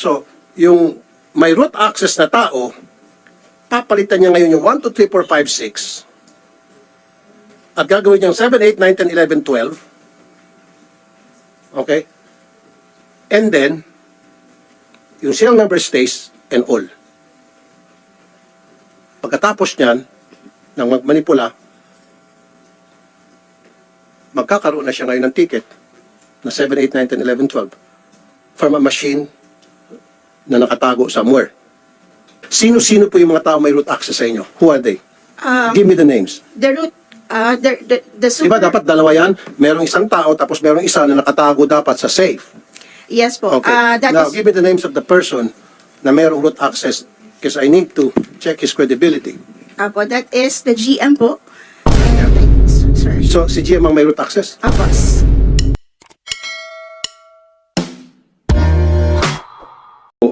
So, yung may root access na tao, papalitan niya ngayon yung 1, 2, 3, 4, 5, 6. At gagawin niyang 7, 8, 9, 10, 11, 12. Okay? And then, yung serial number stays and all. Pagkatapos niyan, ng magmanipula, magkakaroon na siya ngayon ng ticket na 7, 8, 9, 10, 11, 12 from a machine na nakatago somewhere. Sino-sino po yung mga tao may root access sa inyo? Who are they? Um, Give me the names. the root, uh, the, the, the super, ba dapat dalawa yan? Merong isang tao tapos merong isa na nakatago dapat sa safe. yes po, Okay. uh, that Now, is, give me the names of the person na merong root access because I need to check his credibility. apo, that is the GM po. Sorry. So, si GM ang may root access? Apo,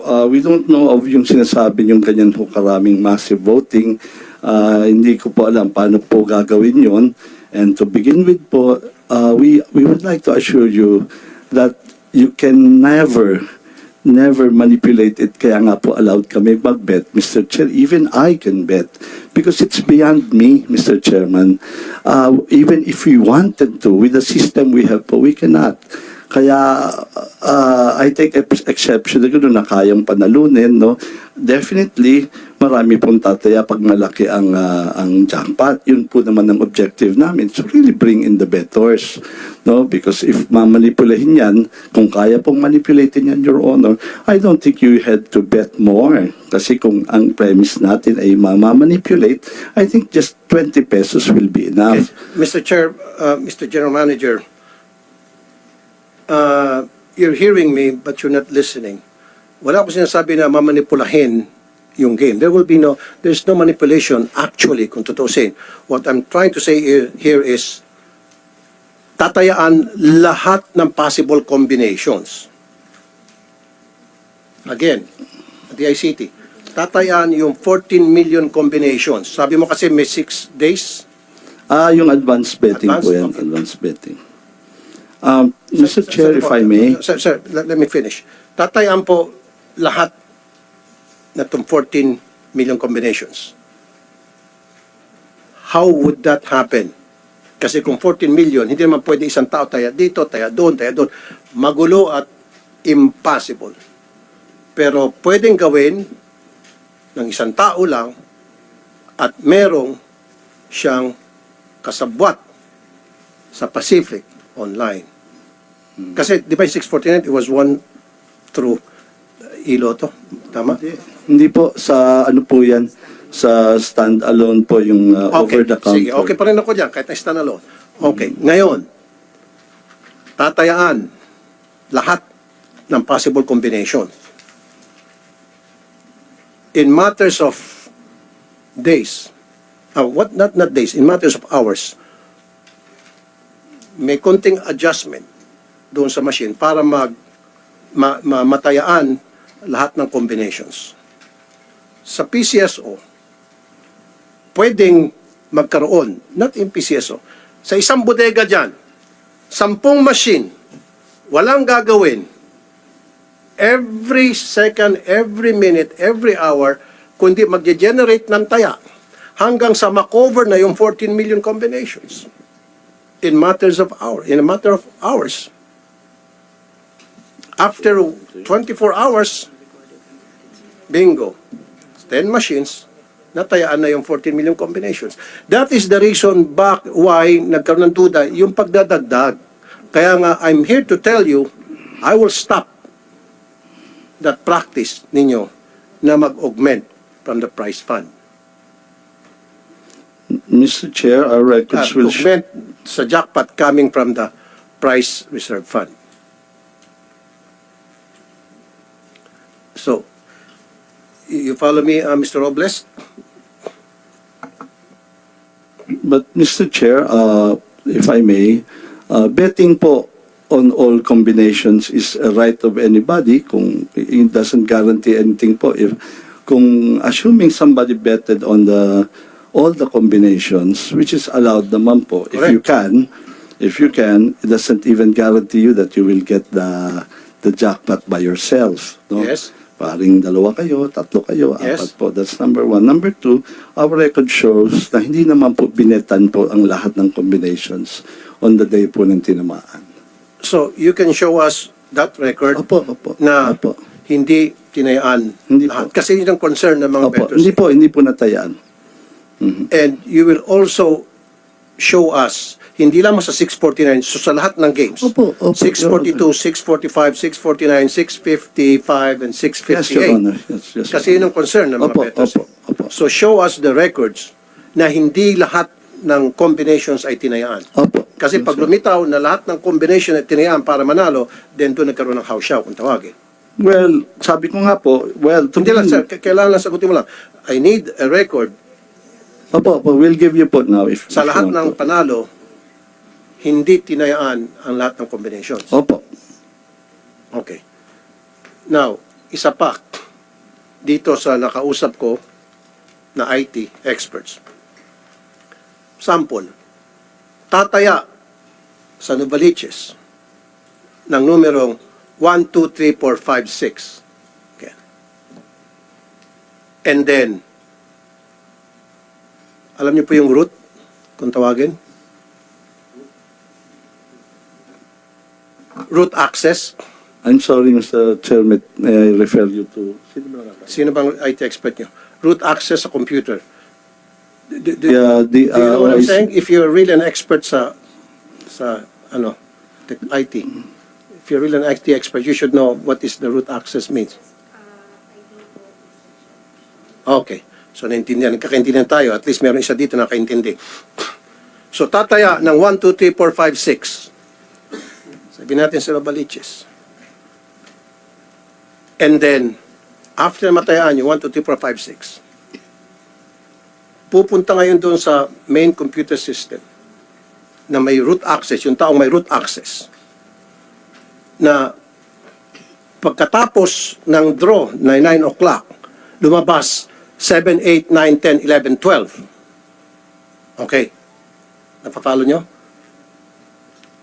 Uh, we don't know of yung sinasabi yung ganyan ho karaming massive voting. Uh, hindi ko po alam paano po gagawin yon. And to begin with po, uh, we, we would like to assure you that you can never, never manipulate it. Kaya nga po allowed kami mag-bet, Mr. Chair. Even I can bet because it's beyond me, Mr. Chairman. Uh, even if we wanted to, with the system we have po, we cannot. Kaya uh, I take ex- exception gano'n na kayang panalunin, no? Definitely, marami pong tataya pag malaki ang, uh, ang jackpot. Yun po naman ang objective namin. So really bring in the bettors, no? Because if mamanipulahin yan, kung kaya pong manipulatin yan, Your Honor, I don't think you had to bet more. Kasi kung ang premise natin ay mamamanipulate, I think just 20 pesos will be enough. Okay. Mr. Chair, uh, Mr. General Manager, uh, you're hearing me but you're not listening. Wala ko sinasabi na mamanipulahin yung game. There will be no, there's no manipulation actually, kung tutusin. What I'm trying to say here- is, tatayaan lahat ng possible combinations. Again, the ICT. Tatayaan yung 14 million combinations. Sabi mo kasi may 6 days. Ah, yung advanced betting po Advanced, yan, okay. advanced betting. Um, Mr. Chair, if I may, Sir, sir let, let me finish. Tatayaan po lahat na itong 14 million combinations. How would that happen? Kasi kung 14 million, hindi naman pwede isang tao taya dito, taya doon, taya doon. Magulo at impossible. Pero pwedeng gawin ng isang tao lang at merong siyang kasabwat sa Pacific online. Kasi di ba yung 649, it was one through Iloto. Tama? hindi po sa ano po yan, sa stand-alone po yung uh, over the counter. Sige, okay pa rin ako dyan, kahit na standalone. Okay, ngayon, tatayaan lahat ng possible combination. In matters of days, uh, what not not days, in matters of hours, may konting adjustment doon sa machine para mag ma, ma- matayaan lahat ng combinations. Sa PCSO, pwedeng magkaroon, not in PCSO, sa isang bodega dyan, sampung machine, walang gagawin, every second, every minute, every hour, kundi magge-generate ng taya hanggang sa makover na yung 14 million combinations in matters of hour, in a matter of hours. After 24 hours, bingo, 10 machines, natayaan na yung 14 million combinations. That is the reason back why nagkaroon ng duda yung pagdadagdag. Kaya nga, I'm here to tell you, I will stop that practice ninyo na mag-augment from the prize fund. Mr. Chair, our Uh, records will show. augment sa jackpot coming from the price reserve fund. So, you follow me, uh, Mr. Robles? But Mr. Chair, uh, if I may, uh, betting po on all combinations is a right of anybody kung it doesn't guarantee anything po if kung assuming somebody betted on the all the combinations which is allowed naman po if you Correct. can if you can it doesn't even guarantee you that you will get the the jackpot by yourself. No? Yes. Paring dalawa kayo, tatlo kayo, Yes. apat po. That's number one. Number two, our record shows na hindi naman po binetan po ang lahat ng combinations on the day po ng tinamaan. So, you can show us that record Opo, opo. na opo. hindi tinayaan Hindi lahat. po. Kasi yun ang concern ng mga Opo, bettors. hindi po, hindi po natayaan. Mhm. And you will also show us, hindi lamang sa 649, so sa lahat ng games. Opo, opo, 642, 645, 649, 655, and Yes, Your 658. Honor. Yes, yes, Kasi yun ang concern ng mga Opo, bettors. opo, opo. So show us the records na hindi lahat ng combinations ay tinayaan. Opo. Kasi Yes, pag lumitaw na lahat ng combination ay tinayaan para manalo, then doon nagkaroon ng house show kung tawagin. Well, sabi ko nga po, well, to Hindi lang sir, k- kailangan lang sagutin mo lang. I need a record Opo, opo, we'll give you po now if sa if you lahat want ng po. panalo, hindi tinayaan ang lahat ng combinations. Opo. Okay. Now, isa pa, dito sa nakausap ko na IT experts. Sample, tataya sa Novaliches ng numerong 1, 2, 3, 4, 5, 6. Okay. And then, alam niyo po yung root, kung tawagin? Root access. I'm sorry, Mr. Chairman, may I refer you to... Sino bang IT expert niyo? Root access sa computer. Do, do- do- Yeah, the, do you know what I'm uh, saying? If you're really an expert sa, sa, ano, tech- IT, if you're really an IT expert, you should know what is the root access means. Okay. So, naintindihan. Nagkakaintindihan tayo. At least meron isa dito na nakaintindi. So, tataya ng 1, 2, 3, 4, 5, 6. Sabihin natin sa Baliches. And then, after matayaan yung 1, 2, 3, 4, 5, 6, pupunta ngayon doon sa main computer system na may root access, yung taong may root access, na pagkatapos ng draw na 9 o'clock, lumabas 7, 8, 9, 10, 11, 12. Okay. Napapalo nyo?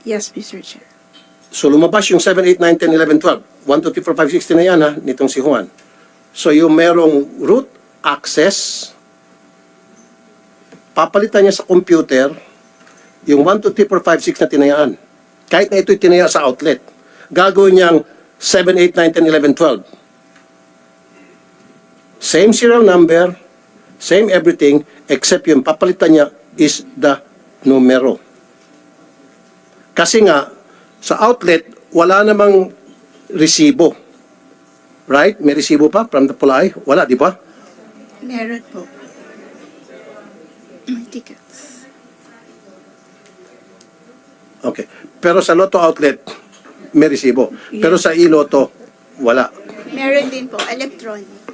Yes, Mr. Chair. So lumabas yung 7, 8, 9, 10, 11, 12. 1, 2, 3, 4, 5, 6 na yan ha, nitong si Juan. So yung merong root access, papalitan niya sa computer yung 1, 2, 3, 4, 5, 6 na tinayaan. Kahit na ito'y tinaya sa outlet. Gagawin niyang 7, 8, 9, 10, 11, 12. Same serial number, same everything, except yung papalitan niya is the numero. Kasi nga, sa outlet, wala namang resibo. Right? May resibo pa from the Pulay? Wala, di ba? Meron po. May tickets. Okay. Pero sa Lotto outlet, may resibo. Pero sa iLotto, wala. Meron din po, electronic.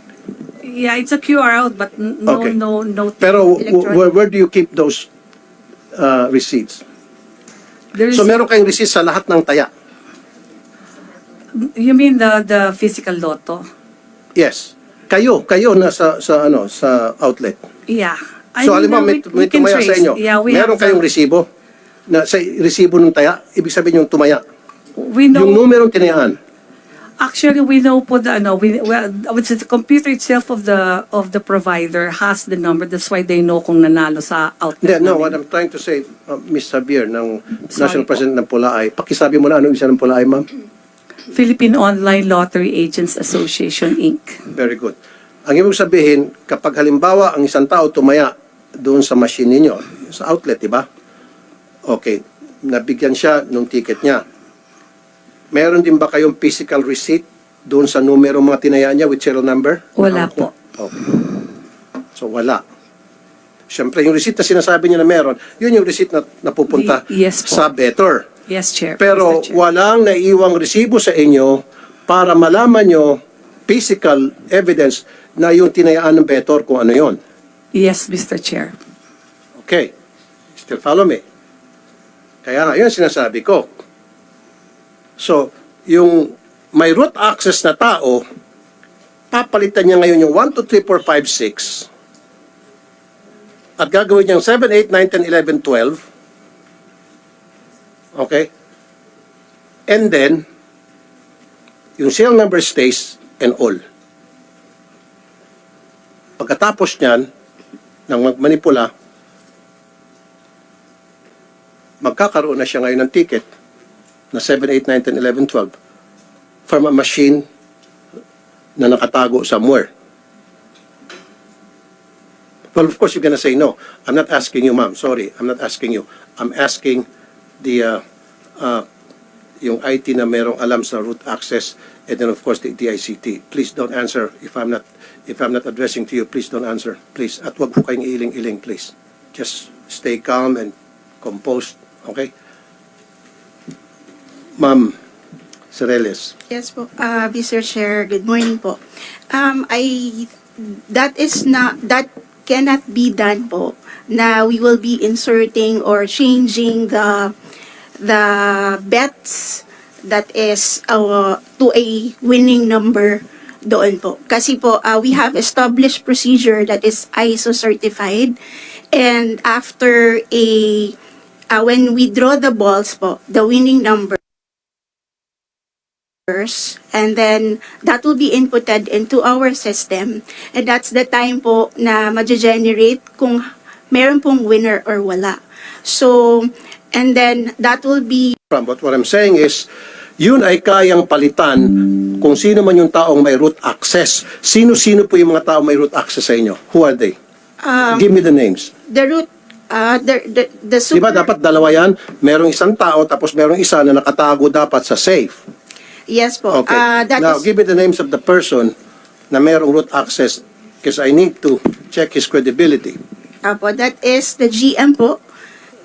Yeah, it's a QR out, but n- no, Okay. no, no. Pero w- Electronic. where, where do you keep those uh, receipts? There's, So meron kayong receipt sa lahat ng taya? you mean the the physical lotto? Yes. Kayo, kayo na sa, sa, ano, sa outlet. Yeah. I so, mean, alam mo, uh, may, we- may can tumaya sa trace. inyo. Yeah, we meron have kayong the- resibo na sa resibo ng taya, ibig sabihin yung tumaya. We know. Yung numerong tinayaan. Actually, we know po the ano, we well, it's the computer itself of the of the provider has the number. That's why they know kung nanalo sa Hindi, outlet. no, namin. what I'm trying to say, uh, Ms. Javier, ng National Sorry po. President ng Pulaay, pakisabi mo na anong isa ng Pulaay, ma'am? Philippine Online Lottery Agents Association Inc. Very good. Ang ibig sabihin, kapag halimbawa ang isang tao tumaya doon sa machine ninyo, sa outlet, di ba? Okay, nabigyan siya nung ticket niya. Meron din ba kayong physical receipt doon sa numero mga tinaya niya with serial number? Wala po. Okay. So, wala. Siyempre, yung receipt na sinasabi niya na meron, yun yung receipt na napupunta Y- yes po. sa better. Yes, Chair. Pero Mr. Chair. walang naiiwang resibo sa inyo para malaman nyo physical evidence na yung tinayaan ng better kung ano yon. Yes, Mr. Chair. Okay. Still follow me. Kaya nga, yun ang sinasabi ko. So, yung may root access na tao, papalitan niya ngayon yung 1, 2, 3, 4, 5, 6, at gagawin niyang 7, 8, 9, 10, 11, 12. Okay? And then, Yung serial number stays and all. Pagkatapos niyan, ng magmanipula, magkakaroon na siya ngayon ng ticket na 7, 8, 9, 10, 11, 12 from a machine na nakatago somewhere. Well, of course, you're gonna say no. I'm not asking you, ma'am. Sorry, I'm not asking you. I'm asking the, uh, uh, yung IT na merong alam sa root access and then of course the DICT. Please don't answer if I'm not, if I'm not addressing to you, please don't answer. Please. At wag po kayong iling-iling, please. Just stay calm and composed, okay? Ma'am Sereles. Yes po, uh, Mr. Chair, good morning po. Um, I, that is not, that cannot be done po, na we will be inserting or changing the, the bets that is uh, to a winning number doon po. Kasi po, uh, we have established procedure that is ISO certified and after a, uh, when we draw the balls po, the winning number numbers, and then that will be inputted into our system and that's the time po na ma-generate kung meron pong winner or wala. So, and then that will be but what I'm saying is, yun ay kayang palitan kung sino man yung taong may root access. Sino-sino po yung mga taong may root access sa inyo? Who are they? um, Give me the names. the root, uh, the, the, the super, ba dapat dalawa yan? Merong isang tao tapos merong isa na nakatago dapat sa safe. Yes po, Okay. uh, that Now, is, give me the names of the person na merong root access because I need to check his credibility. apo, that is the GM po.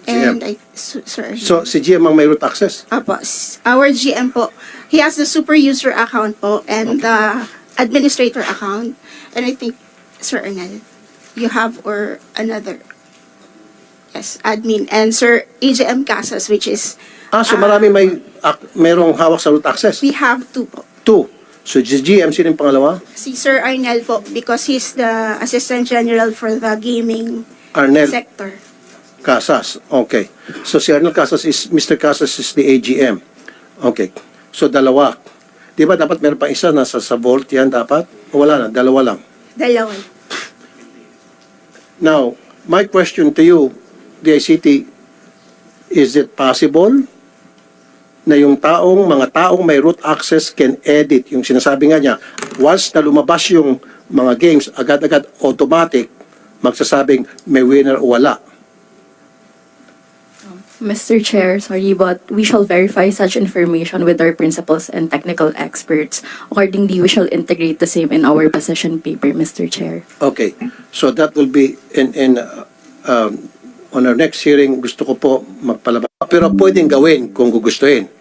And GM. I, so- sorry. So, si GM ang may root access? Apo, our GM po, he has the super user account po and the administrator account. And I think, Sir Ernel, you have or another. Yes, admin. And Sir AJM Casas, which is, Ah, so marami may ak- merong hawak sa root access? we have two po. Two. So, si GM, sino yung pangalawa? Si Sir Arnel po, because he's the Assistant General for the gaming Arnel. sector. Casas. Okay. So si Arnold Casas is, Mr. Casas is the AGM. Okay. So dalawa. Di ba dapat meron pa isa nasa sa vault yan dapat? O wala na, dalawa lang. Dalawa. Now, my question to you, DICT, is it possible na yung taong, mga taong may root access can edit, yung sinasabi nga niya, once na lumabas yung mga games, agad-agad automatic, magsasabing may winner o wala. Mr. Chair, sorry, but we shall verify such information with our principals and technical experts. Accordingly, we shall integrate the same in our position paper, Mr. Chair. Okay, so that will be in, in, uh, um, on our next hearing, gusto ko po magpalabas. Pero pwedeng gawin kung gugustuhin.